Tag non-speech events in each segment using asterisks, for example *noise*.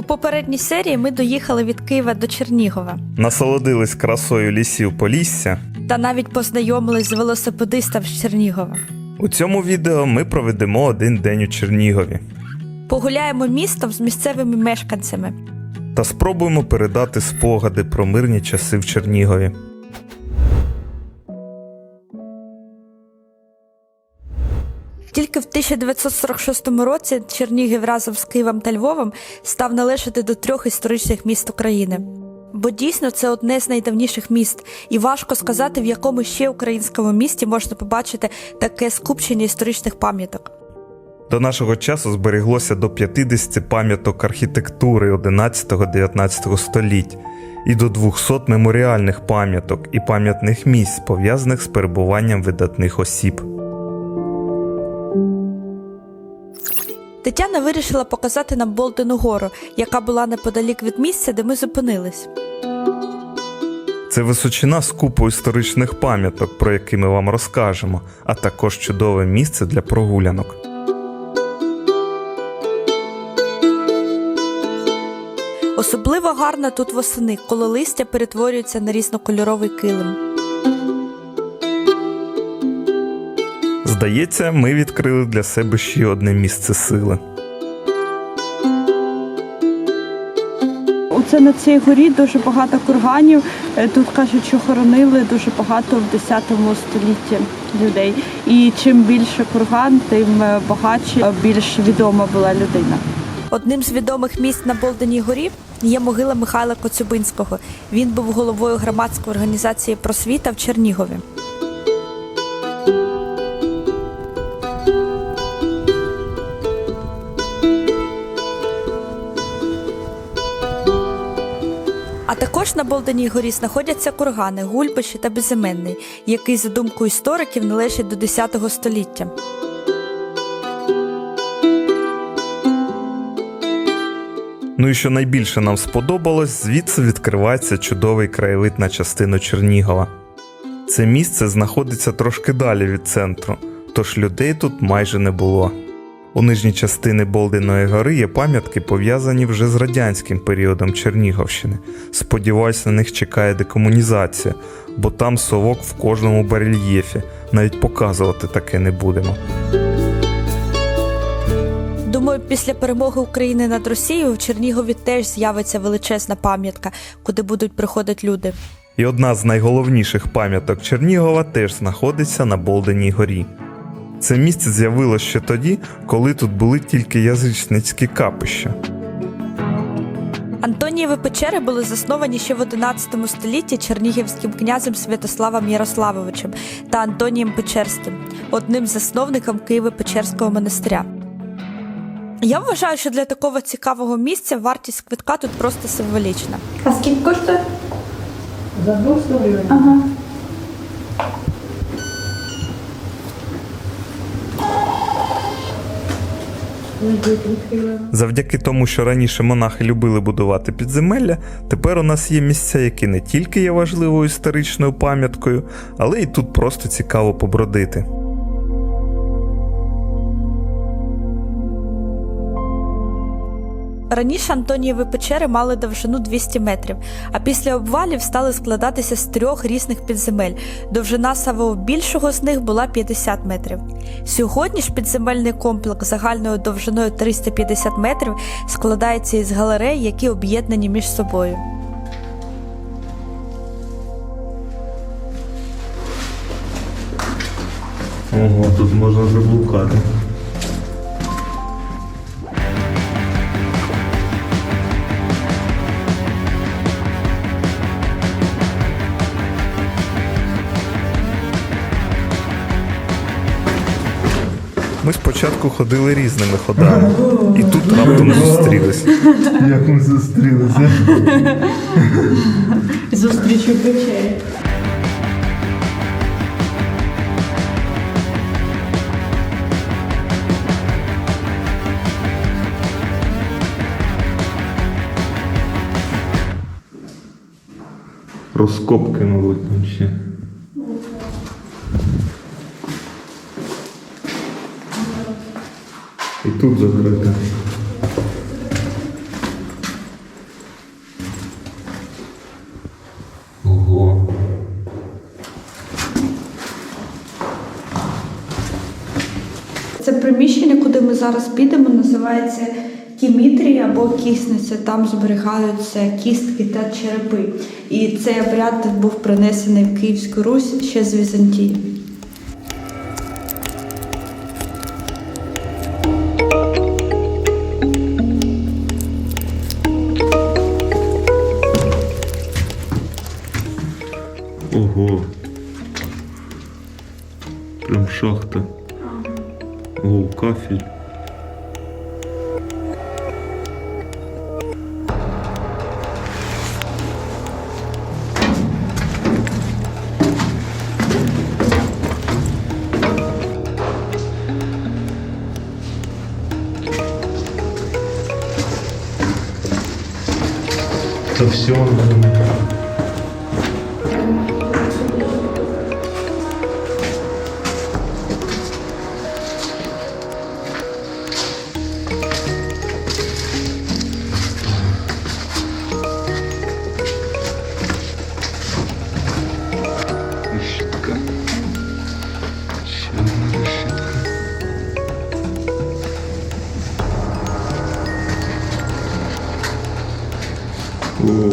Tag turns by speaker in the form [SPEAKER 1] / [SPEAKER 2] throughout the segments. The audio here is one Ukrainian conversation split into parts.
[SPEAKER 1] У попередній серії ми доїхали від Києва до Чернігова
[SPEAKER 2] насолодились красою лісів Полісся.
[SPEAKER 1] та навіть познайомились з велосипедистом з Чернігова.
[SPEAKER 2] У цьому відео ми проведемо один день у Чернігові
[SPEAKER 1] Погуляємо містом з місцевими мешканцями.
[SPEAKER 2] та спробуємо передати спогади про мирні часи в Чернігові.
[SPEAKER 1] Тільки в 1946 році Чернігів разом з Києвом та Львовом став належати до трьох історичних міст України. Бо дійсно це одне з найдавніших міст, і важко сказати, в якому ще українському місті можна побачити таке скупчення історичних пам'яток.
[SPEAKER 2] До нашого часу зберіглося до 50 пам'яток архітектури 11-19 століть і до 200 меморіальних пам'яток і пам'ятних місць, пов'язаних з перебуванням видатних осіб.
[SPEAKER 1] Тетяна вирішила показати нам Болдену гору, яка була неподалік від місця, де ми зупинились.
[SPEAKER 2] Це височина з купу історичних пам'яток, про які ми вам розкажемо, а також чудове місце для прогулянок.
[SPEAKER 1] Особливо гарно тут восени, коли листя перетворюється на різнокольоровий килим.
[SPEAKER 2] Здається, ми відкрили для себе ще одне місце сили.
[SPEAKER 3] Оце на цій горі дуже багато курганів. Е, Тут кажуть, що хоронили дуже багато в 10 столітті людей. І чим більше курган, тим е, багатше, більш відома була людина.
[SPEAKER 1] Одним з відомих місць на Болденій горі є могила Михайла Коцюбинського. Він був головою громадської організації просвіта в Чернігові. Також на Болденій горі знаходяться кургани, гульбище та безіменний, який, за думкою істориків, належить до 10 століття.
[SPEAKER 2] Ну і що найбільше нам сподобалось, звідси відкривається чудовий краєвид на частину Чернігова. Це місце знаходиться трошки далі від центру, тож людей тут майже не було. У нижній частині Болдиної гори є пам'ятки, пов'язані вже з радянським періодом Чернігівщини. Сподіваюсь, на них чекає декомунізація, бо там совок в кожному барельєфі, навіть показувати таке не будемо.
[SPEAKER 1] Думаю, після перемоги України над Росією в Чернігові теж з'явиться величезна пам'ятка, куди будуть приходити люди.
[SPEAKER 2] І одна з найголовніших пам'яток Чернігова теж знаходиться на Болденій горі. Це місце з'явилося ще тоді, коли тут були тільки язичницькі капища.
[SPEAKER 1] Антонієві печери були засновані ще в 11 столітті чернігівським князем Святославом Ярославовичем та Антонієм Печерським, одним з засновником Києво-Печерського монастиря. Я вважаю, що для такого цікавого місця вартість квитка тут просто символічна.
[SPEAKER 3] А скільки коштує?
[SPEAKER 4] За 200 гривень.
[SPEAKER 3] Ага.
[SPEAKER 2] Завдяки тому, що раніше монахи любили будувати підземелля, тепер у нас є місця, які не тільки є важливою історичною пам'яткою, але й тут просто цікаво побродити.
[SPEAKER 1] Раніше Антонієві печери мали довжину 200 метрів, а після обвалів стали складатися з трьох різних підземель. Довжина самого більшого з них була 50 метрів. Сьогодні ж підземельний комплекс загальною довжиною 350 метрів складається із галерей, які об'єднані між собою.
[SPEAKER 2] Ого, тут можна заблукати. Ми спочатку ходили різними ходами, і тут раптом зустрілись.
[SPEAKER 5] Як ми зустрілися.
[SPEAKER 3] Зустріч у печері.
[SPEAKER 2] Розкопки, мабуть, там ще. І тут. Ого.
[SPEAKER 1] Це приміщення, куди ми зараз підемо, називається кімітрія або кісниця. Там зберігаються кістки та черепи. І цей обряд був принесений в Київську Русь ще з Візантії.
[SPEAKER 2] Ого. Прям шахта. Ого, кафель. Это все,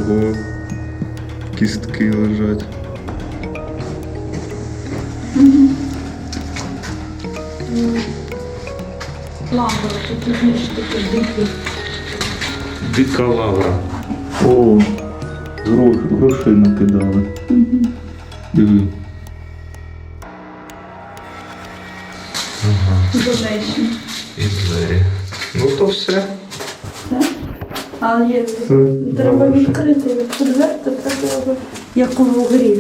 [SPEAKER 2] Ого. Кістки лежать.
[SPEAKER 3] Лампа, тут знаєш, таке дикі.
[SPEAKER 2] Дика лавра. О, грош, грошей накидали. Диви.
[SPEAKER 3] Донеччина.
[SPEAKER 2] І двері. Ну то все.
[SPEAKER 3] Але треба відкрити, відкрити, треба як у грі.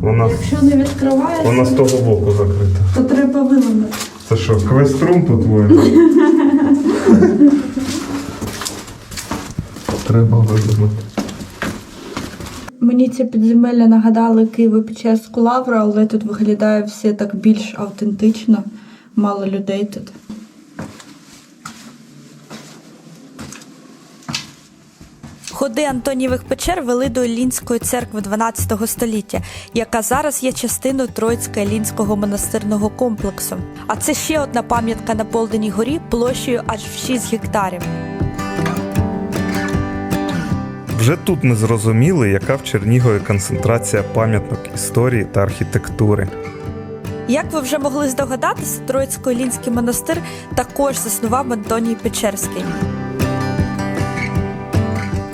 [SPEAKER 2] Вона,
[SPEAKER 3] Якщо не відкривається,
[SPEAKER 2] вона з того боку закрита.
[SPEAKER 3] то треба виламати.
[SPEAKER 2] Це що, квеструм по-твоєму? *laughs* Треба видумати.
[SPEAKER 1] Мені ці підземелля нагадали Києво-Печерську лавру, але тут виглядає все так більш автентично, мало людей тут. Ходи Антонієвих печер вели до Іллінської церкви 12 століття, яка зараз є частиною Троїцько-Іллінського монастирного комплексу. А це ще одна пам'ятка на Полденій горі площею аж в 6 гектарів.
[SPEAKER 2] Вже тут ми зрозуміли, яка в Чернігові концентрація пам'яток історії та архітектури.
[SPEAKER 1] Як ви вже могли здогадатися, Троїцько-Іллінський монастир також заснував Антоній Печерський.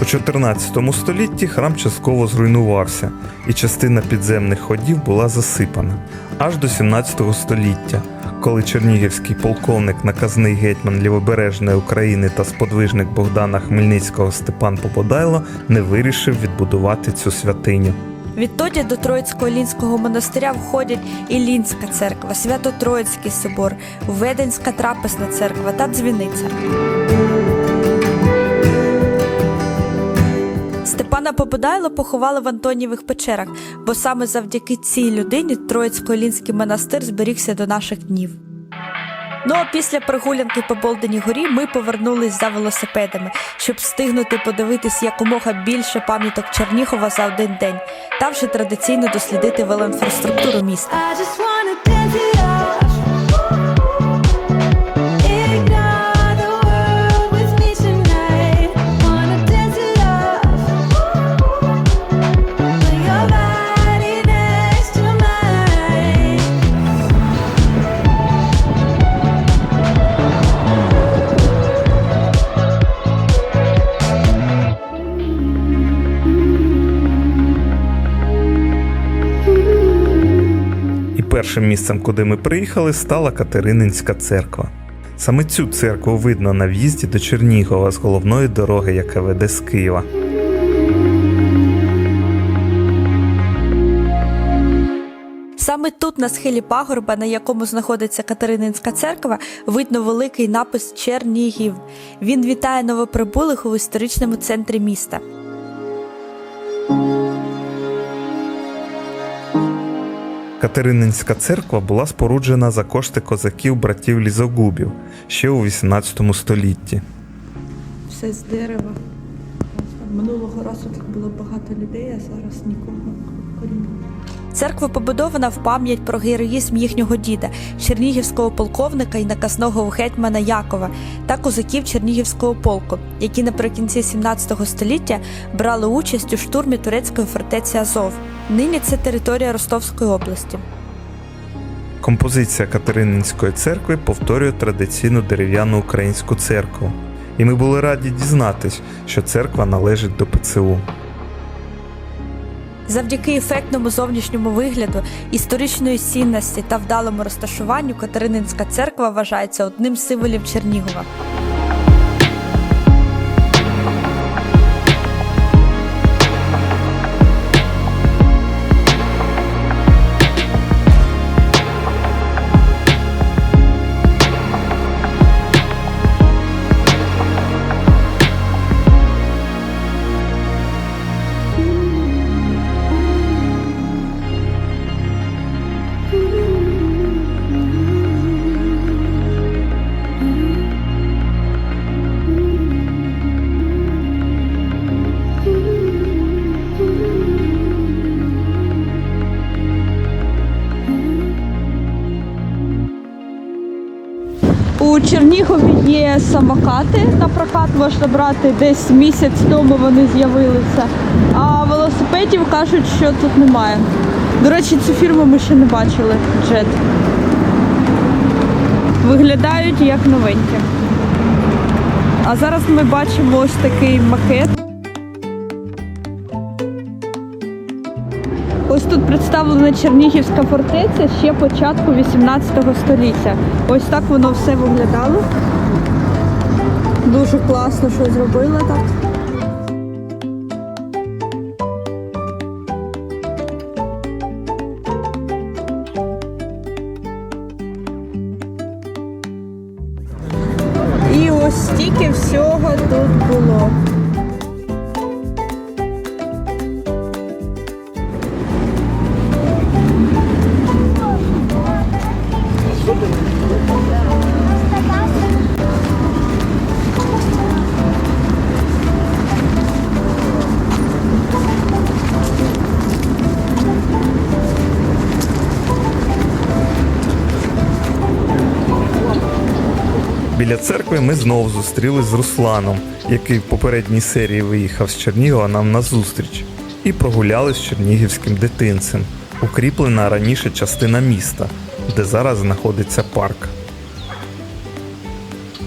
[SPEAKER 2] У 14 столітті храм частково зруйнувався, і частина підземних ходів була засипана аж до 17 століття, коли чернігівський полковник, наказний гетьман Лівобережної України та сподвижник Богдана Хмельницького Степан Поподайло не вирішив відбудувати цю святиню.
[SPEAKER 1] Відтоді до Троїцько-Іллінського монастиря входять Іллінська церква, Свято-Троїцький собор, Веденська трапезна церква та дзвіниця. Степана Попадайло поховали в Антонієвих печерах, бо саме завдяки цій людині Троїцько-Іллінський монастир зберігся до наших днів. Ну а після прогулянки по Болденій горі ми повернулись за велосипедами, щоб встигнути подивитись якомога більше пам'яток Чернігова за один день та вже традиційно дослідити велоінфраструктуру міста.
[SPEAKER 2] Першим місцем, куди ми приїхали, стала Катерининська церква. Саме цю церкву видно на в'їзді до Чернігова з головної дороги, яка веде з Києва.
[SPEAKER 1] Саме тут, на схилі пагорба, на якому знаходиться Катерининська церква, видно великий напис Чернігів. Він вітає новоприбулих у історичному центрі міста.
[SPEAKER 2] Катерининська церква була споруджена за кошти козаків братів Лізогубів ще у 18 столітті.
[SPEAKER 3] Все з дерева. Минулого разу так було багато людей, а зараз нікого коріння.
[SPEAKER 1] Церква побудована в пам'ять про героїзм їхнього діда, чернігівського полковника і наказного гетьмана Якова та козаків Чернігівського полку, які наприкінці 17 століття брали участь у штурмі турецької фортеці Азов. Нині це територія Ростовської області.
[SPEAKER 2] Композиція Катерининської церкви повторює традиційну дерев'яну українську церкву. І ми були раді дізнатись, що церква належить до ПЦУ.
[SPEAKER 1] Завдяки ефектному зовнішньому вигляду, історичної цінності та вдалому розташуванню Катерининська церква вважається одним з символів Чернігова.
[SPEAKER 3] Самокати на прокат можна брати. Десь місяць тому вони з'явилися. А велосипедів кажуть, що тут немає. До речі, цю фірму ми ще не бачили. Джет. Виглядають як новенькі. А зараз ми бачимо ось такий макет. Ось тут представлена Чернігівська фортеця ще початку 18 століття. Ось так воно все виглядало. Дуже класно, що зробили так.
[SPEAKER 2] Біля церкви ми знову зустрілись з Русланом, який в попередній серії виїхав з Чернігова нам на зустріч, і прогулялись з чернігівським дитинцем, укріплена раніше частина міста, де зараз знаходиться парк.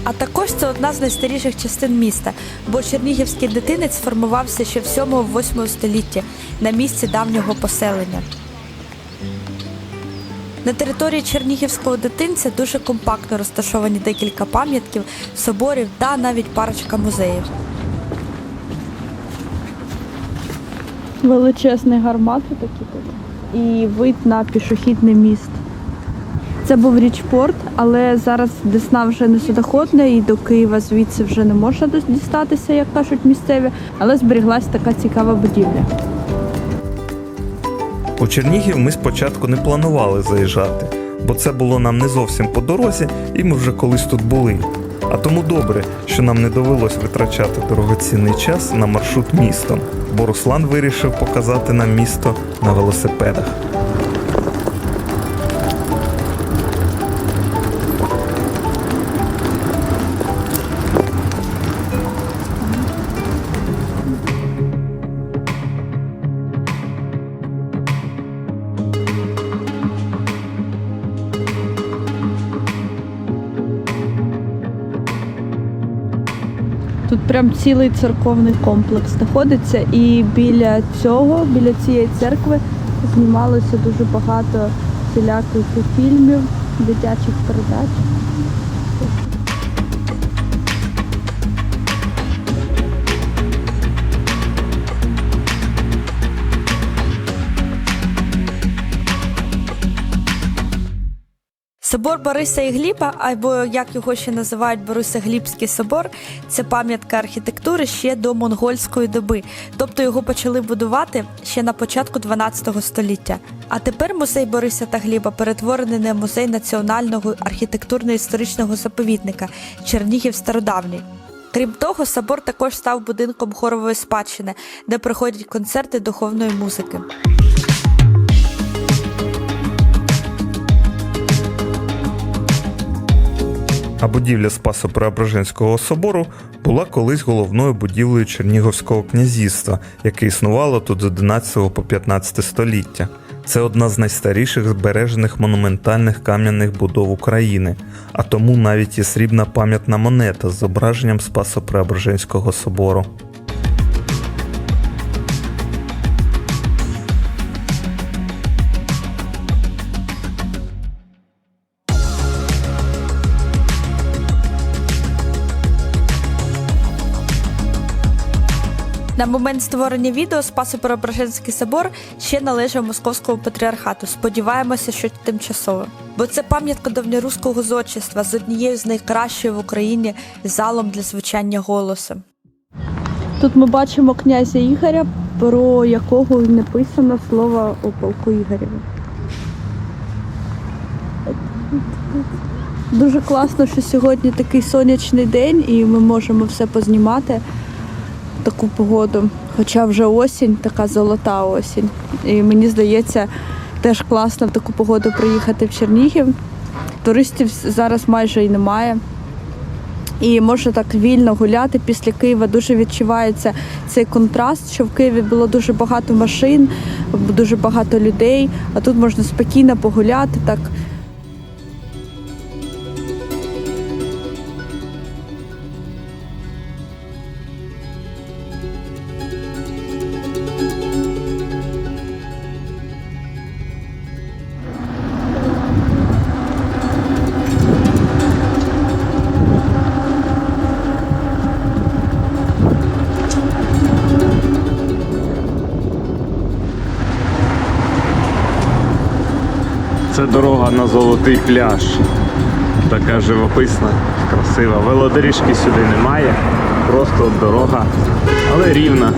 [SPEAKER 1] А також це одна з найстаріших частин міста, бо чернігівський дитинець сформувався ще в 7-8 столітті на місці давнього поселення. На території чернігівського дитинця дуже компактно розташовані декілька пам'ятків, соборів та навіть парочка музеїв.
[SPEAKER 3] Величезний гармати такі тут. І вид на пішохідний міст. Це був річпорт, але зараз Десна вже не судоходна і до Києва звідси вже не можна дістатися, як кажуть місцеві, але зберіглась така цікава будівля.
[SPEAKER 2] У Чернігів ми спочатку не планували заїжджати, бо це було нам не зовсім по дорозі, і ми вже колись тут були. А тому добре, що нам не довелось витрачати дорогоцінний час на маршрут містом, бо Руслан вирішив показати нам місто на велосипедах.
[SPEAKER 3] Прям цілий церковний комплекс знаходиться, і біля цього, біля цієї церкви, знімалося дуже багато всіляких фільмів, дитячих передач.
[SPEAKER 1] Собор Бориса і Гліба, або як його ще називають Борисоглібський собор, це пам'ятка архітектури ще до монгольської доби. Тобто його почали будувати ще на початку 12 століття. А тепер музей Бориса та Гліба перетворений на музей національного архітектурно-історичного заповідника Чернігів Стародавній. Крім того, собор також став будинком хорової спадщини, де проходять концерти духовної музики.
[SPEAKER 2] А будівля Спасо-Преображенського собору була колись головною будівлею Чернігівського князівства, яке існувало тут з 11 по 15 століття. Це одна з найстаріших збережених монументальних кам'яних будов України, а тому навіть є срібна пам'ятна монета з зображенням Спасо-Преображенського собору.
[SPEAKER 1] На момент створення відео Спасо-Преображенський собор ще належав московському патріархату. Сподіваємося, що тимчасово. Бо це пам'ятка давньоруського зодчества з однією з найкращою в Україні залом для звучання голосу.
[SPEAKER 3] Тут ми бачимо князя Ігоря, про якого написано слово у полку Ігорєва. Дуже класно, що сьогодні такий сонячний день і ми можемо все познімати таку погоду. Хоча вже осінь, така золота осінь. І мені здається, теж класно в таку погоду приїхати в Чернігів. Туристів зараз майже і немає. І можна так вільно гуляти після Києва. Дуже відчувається цей контраст, що в Києві було дуже багато машин, дуже багато людей, а тут можна спокійно погуляти так.
[SPEAKER 2] Дорога на золотий пляж. Така живописна, красива. Велодоріжки сюди немає, просто дорога, але рівна.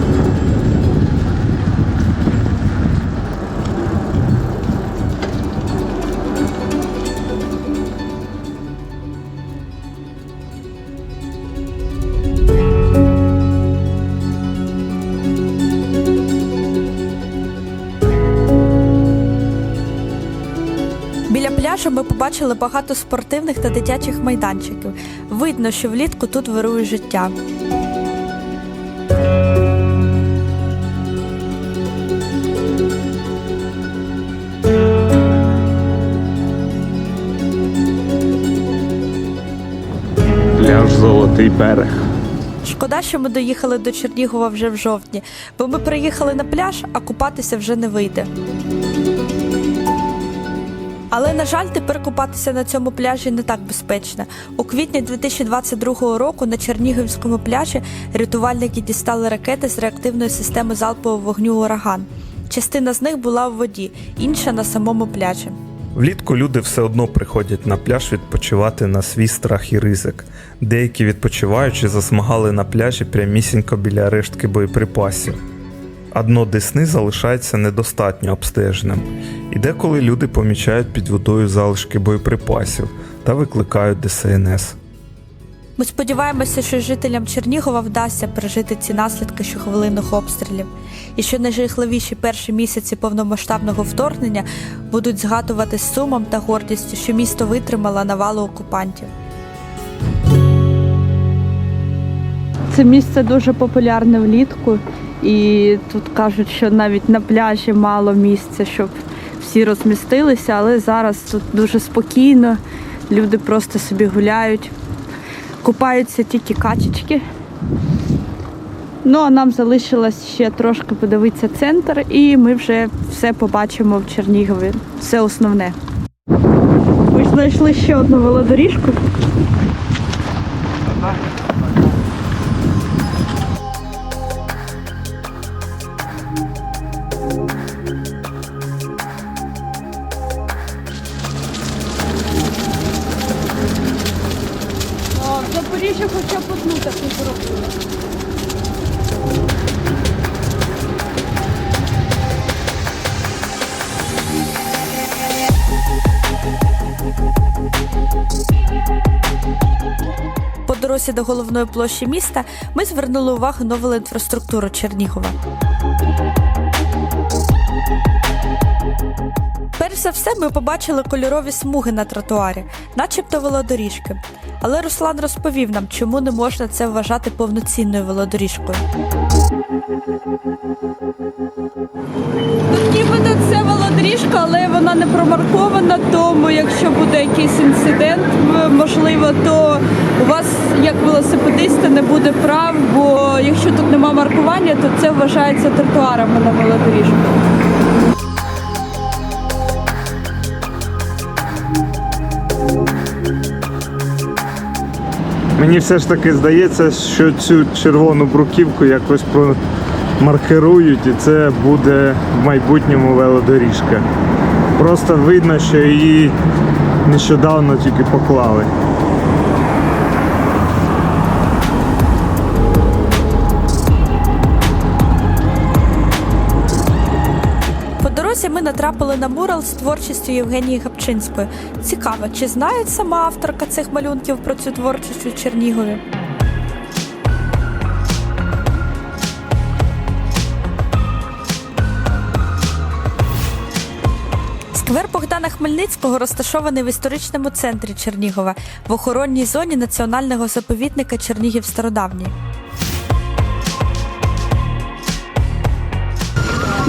[SPEAKER 1] Пляжу ми побачили багато спортивних та дитячих майданчиків. Видно, що влітку тут вирує життя.
[SPEAKER 2] Пляж Золотий берег.
[SPEAKER 1] Шкода, що ми доїхали до Чернігова вже в жовтні, бо ми приїхали на пляж, а купатися вже не вийде. Але, на жаль, тепер купатися на цьому пляжі не так безпечно. У квітні 2022 року на Чернігівському пляжі рятувальники дістали ракети з реактивної системи залпового вогню Ураган. Частина з них була в воді, інша на самому пляжі.
[SPEAKER 2] Влітку люди все одно приходять на пляж відпочивати на свій страх і ризик. Деякі відпочиваючи засмагали на пляжі прямісінько біля рештки боєприпасів. А дно Десни залишається недостатньо обстеженим, і деколи люди помічають під водою залишки боєприпасів та викликають ДСНС.
[SPEAKER 1] Ми сподіваємося, що жителям Чернігова вдасться пережити ці наслідки щохвилинних обстрілів, і що найжахливіші перші місяці повномасштабного вторгнення будуть згадувати з сумом та гордістю, що місто витримало навалу окупантів.
[SPEAKER 3] Це місце дуже популярне влітку, і тут кажуть, що навіть на пляжі мало місця, щоб всі розмістилися, але зараз тут дуже спокійно, люди просто собі гуляють, купаються тільки качечки. Ну а нам залишилось ще трошки подивитися центр, і ми вже все побачимо в Чернігові. Все основне. Ми знайшли ще одну велодоріжку.
[SPEAKER 1] Дорозі до головної площі міста ми звернули увагу на інфраструктуру Чернігова. Перш за все, ми побачили кольорові смуги на тротуарі, начебто велодоріжки. Але Руслан розповів нам, чому не можна це вважати повноцінною велодоріжкою.
[SPEAKER 3] Тут нібито це велодоріжка, але вона не промаркована, тому якщо буде якийсь інцидент, можливо, то у вас, як велосипедиста, не буде прав, бо якщо тут нема маркування, то це вважається тротуарами на велодоріжку.
[SPEAKER 2] Мені все ж таки здається, що цю червону бруківку якось промаркирують, і це буде в майбутньому велодоріжка. Просто видно, що її нещодавно тільки поклали.
[SPEAKER 1] По ми натрапили на мурал з творчістю Євгенії Гапчинської. Цікаво, чи знає сама авторка цих малюнків про цю творчість у Чернігові? Сквер Богдана Хмельницького розташований в історичному центрі Чернігова в охоронній зоні національного заповідника Чернігів Стародавній.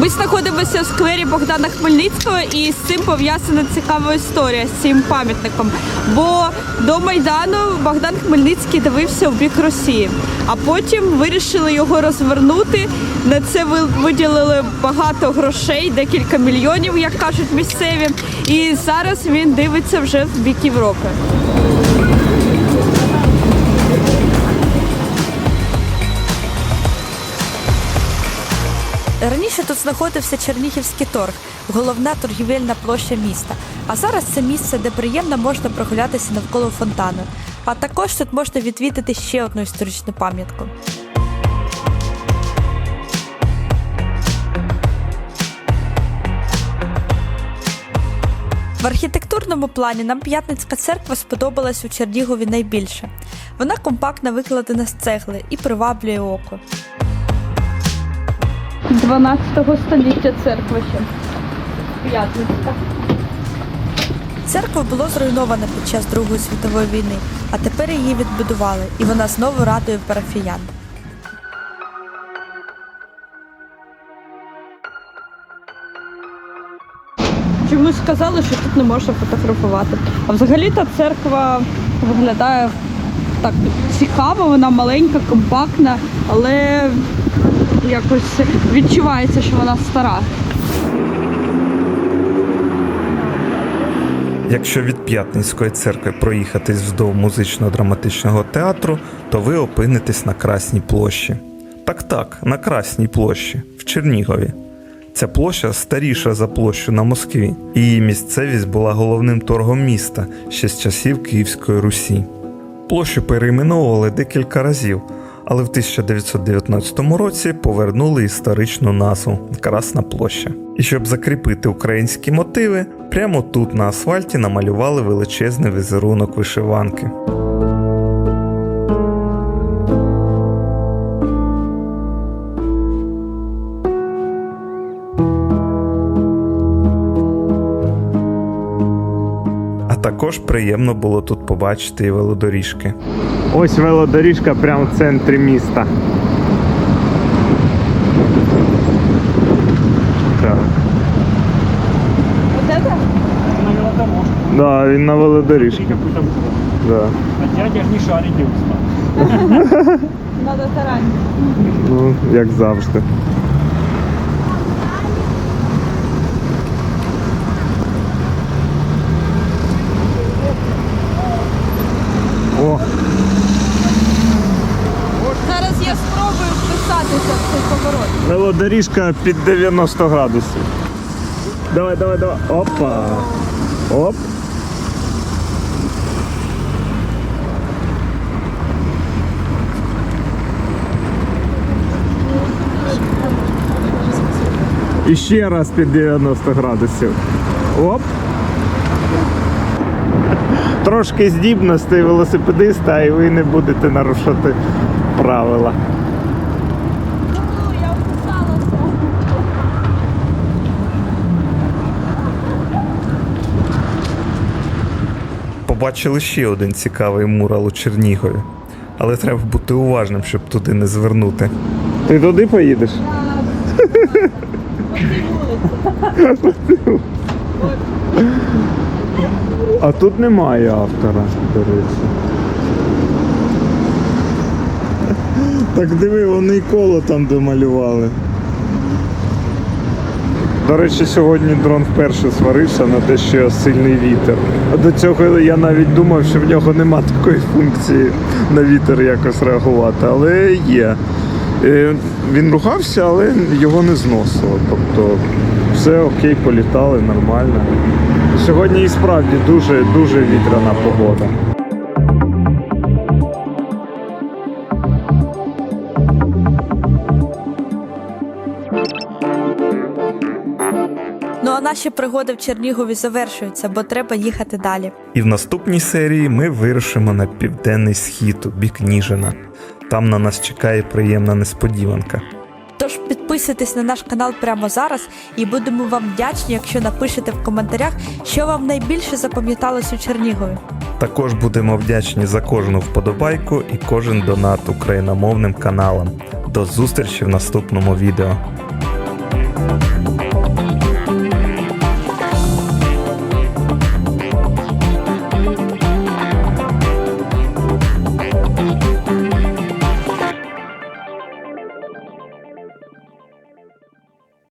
[SPEAKER 3] Ми знаходимося в сквері Богдана Хмельницького і з цим пов'язана цікава історія з цим пам'ятником. Бо до Майдану Богдан Хмельницький дивився в бік Росії, а потім вирішили його розвернути. На це ви- виділили багато грошей, декілька мільйонів, як кажуть місцеві. І зараз він дивиться вже в бік Європи.
[SPEAKER 1] Раніше тут знаходився Чернігівський торг, головна торгівельна площа міста. А зараз це місце, де приємно можна прогулятися навколо фонтану. А також тут можна відвідати ще одну історичну пам'ятку. В архітектурному плані нам П'ятницька церква сподобалась у Чернігові найбільше. Вона компактно викладена з цегли і приваблює око.
[SPEAKER 3] 12 століття церква ще. П'ятницька.
[SPEAKER 1] Церква було зруйнована під час Другої світової війни, а тепер її відбудували, і вона знову радує парафіян.
[SPEAKER 3] Чомусь сказали, що тут не можна фотографувати. А взагалі та церква виглядає так цікаво, вона маленька, компактна, але якось відчувається, що вона стара.
[SPEAKER 2] Якщо від П'ятницької церкви проїхатись вздовж музично-драматичного театру, то ви опинитесь на Красній площі. Так так, на Красній площі, в Чернігові. Ця площа старіша за площу на Москві. Її місцевість була головним торгом міста ще з часів Київської Русі. Площу перейменовували декілька разів, але в 1919 році повернули історичну назву Красна площа. І щоб закріпити українські мотиви, прямо тут на асфальті намалювали величезний візерунок вишиванки. Також приємно було тут побачити і велодоріжки. Ось велодоріжка прямо в центрі міста. Так.
[SPEAKER 3] Оце так?
[SPEAKER 4] На велодорожку.
[SPEAKER 2] Да, він на велодоріжці. Да.
[SPEAKER 4] А дядя ж не шарит, где. *laughs*
[SPEAKER 3] Надо таранити.
[SPEAKER 2] Ну, як завжди. О,
[SPEAKER 3] Зараз я спробую вписатися в цей поворот.
[SPEAKER 2] Велодоріжка під 90 градусів. Давай, давай, давай. Опа. Оп. І ще раз під 90 градусів. Оп.
[SPEAKER 5] Трошки здібностей велосипедиста, і ви не будете нарушати правила. Побачили ще один цікавий мурал у Чернігові, але треба бути уважним, щоб туди не звернути. Ти туди поїдеш? А тут немає автора, до речі. Так диви, вони й коло там домалювали. До речі, сьогодні дрон вперше сварився на те, що сильний вітер. А до цього я навіть думав, що в нього нема такої функції на вітер якось реагувати, але є. Е, Він рухався, але його не зносило. Тобто все окей, політали нормально. Сьогодні і справді дуже дуже вітряна погода.
[SPEAKER 1] Наші пригоди в Чернігові завершуються, бо треба їхати далі.
[SPEAKER 5] І в наступній серії ми вирушимо на південний схід у бік Ніжина. Там на нас чекає приємна несподіванка.
[SPEAKER 1] Тож підписуйтесь на наш канал прямо зараз і будемо вам вдячні, якщо напишете в коментарях, що вам найбільше запам'яталось у Чернігові.
[SPEAKER 5] Також будемо вдячні за кожну вподобайку і кожен донат україномовним каналам. До зустрічі в наступному відео.